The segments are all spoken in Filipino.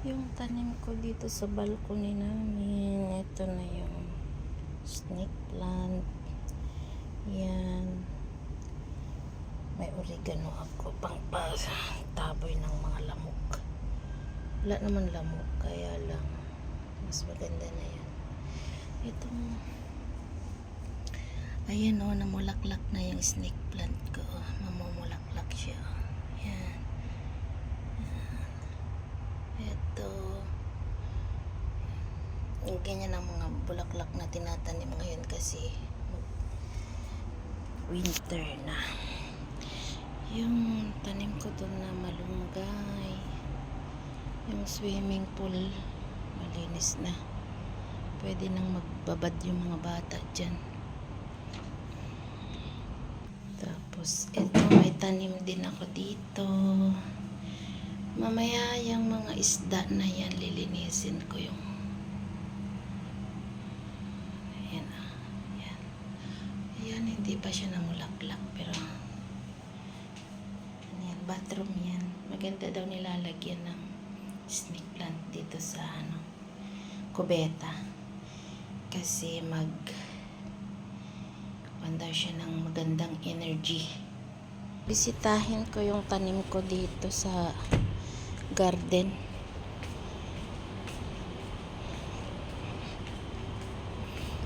Yung tanim ko dito sa balcony namin, ito na yung snake plant. Yan. May oregano ako pang taboy ng mga lamok. Wala naman lamok, kaya lang mas maganda na yan. Itong Ayan o, namulaklak na yung snake plant ko. Mamumulaklak siya. Yan. Ito. Yung ganyan ang mga bulaklak na tinatanim ngayon kasi winter na. Yung tanim ko doon na malunggay. Yung swimming pool, malinis na. Pwede nang magbabad yung mga bata dyan. Tapos, eto, may tanim din ako dito. Mamaya, yung mga isda na yan, lilinisin ko yung Ayan, ah. Ayan. Ayan, hindi pa siya namulaklak, pero Ayan, bathroom yan. Maganda daw nilalagyan ng snake plant dito sa ano, kubeta. Kasi mag Panda siya ng magandang energy. Bisitahin ko yung tanim ko dito sa garden.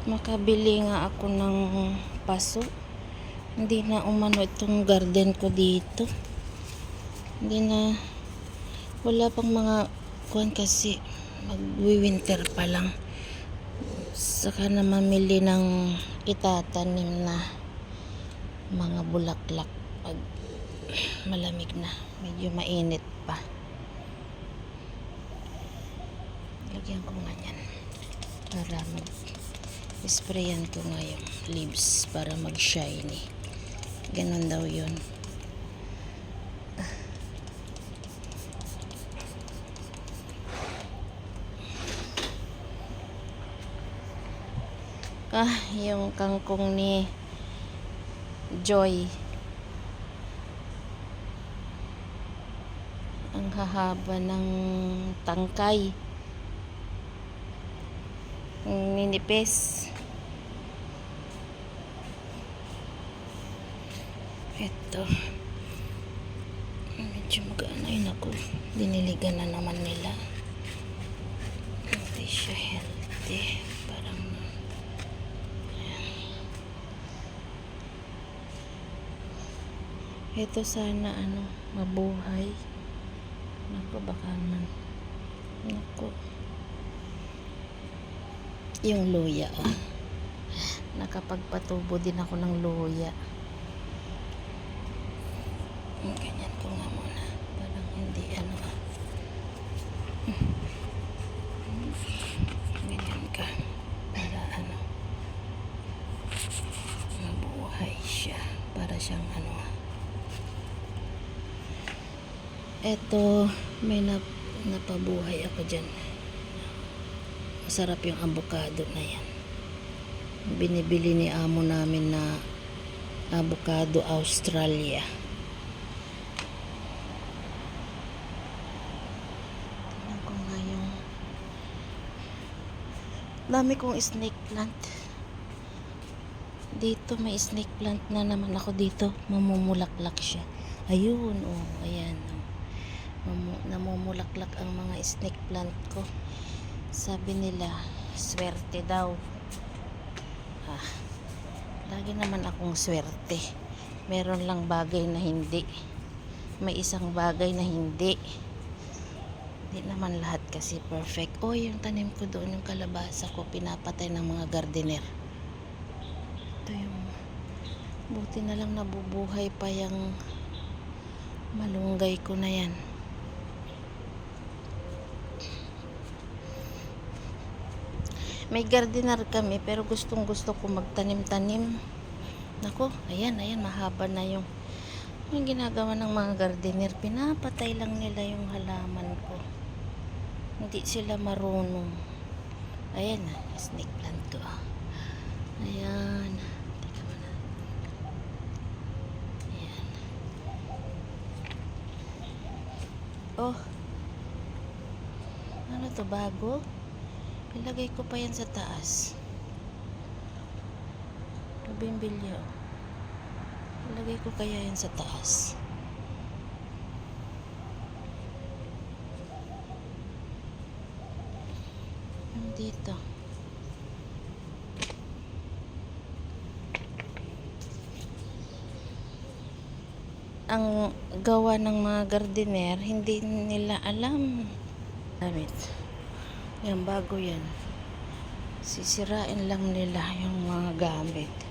Makabili nga ako ng paso. Hindi na umano itong garden ko dito. Hindi na wala pang mga kuan kasi mag-winter pa lang saka na mamili ng itatanim na mga bulaklak pag malamig na medyo mainit pa lagyan ko nga yan para mag sprayan ko nga yung leaves para mag shiny ganun daw yun Ah, yung kangkong ni Joy. Ang hahaba ng tangkay. Ninipis. Ito. Medyo magaan yun ako. Diniligan na naman nila. Hindi siya healthy. Parang Ito sana ano, mabuhay. Nako, baka man. Nako. Yung luya, oh. Nakapagpatubo din ako ng luya. Ganyan ko nga muna. Parang hindi ano. Ganyan ka. Para ano. Mabuhay siya. Para siyang ano. Eto, may nap napabuhay ako dyan. Masarap yung avocado na yan. Binibili ni amo namin na avocado Australia. Tingnan ko nga yung dami kong snake plant. Dito may snake plant na naman ako dito. Mamumulaklak siya. Ayun, oh, ayan. Oh. Namumulaklak ang mga snake plant ko. Sabi nila, swerte daw. Ah, lagi naman akong swerte. Meron lang bagay na hindi. May isang bagay na hindi. Hindi naman lahat kasi perfect. Oh, yung tanim ko doon, yung kalabasa ko, pinapatay ng mga gardener. Ito yung, buti na lang nabubuhay pa yung malunggay ko na yan. May gardener kami pero gustong gusto ko magtanim-tanim. Nako, ayan, ayan, mahaba na yung yung ginagawa ng mga gardener. Pinapatay lang nila yung halaman ko. Hindi sila marunong. Ayan na, snake plant ko. ah. Ayan. Teka muna. Ayan. Oh. to bago. Ilagay ko pa yan sa taas. Kabimbilyo. Ilagay ko kaya yan sa taas. Dito. Ang gawa ng mga gardener, hindi nila alam. Damit. Yan, bago yan. Sisirain lang nila yung mga gamit.